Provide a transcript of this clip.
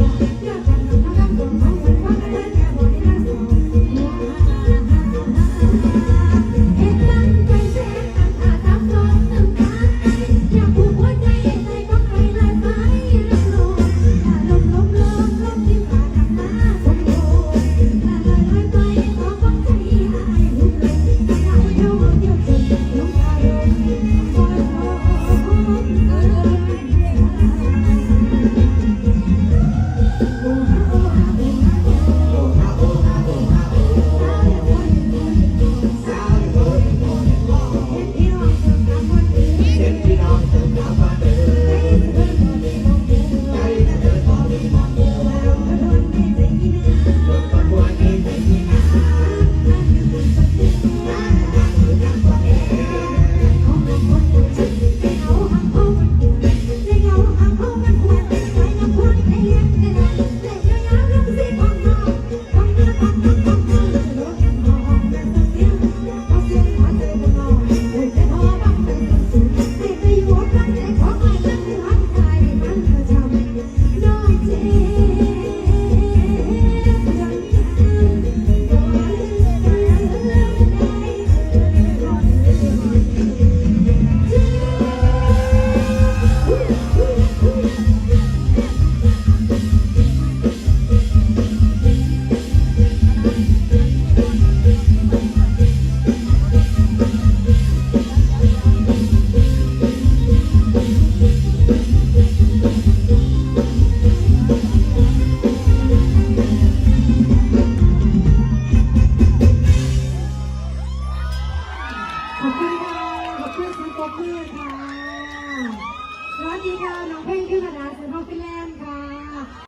นาะ ชื่อคุณป๊อปปี้ค่ะสวัสดีค่ะน้องเพ่งชื่อาดะสุนทรฟิแลนด์ค่ะ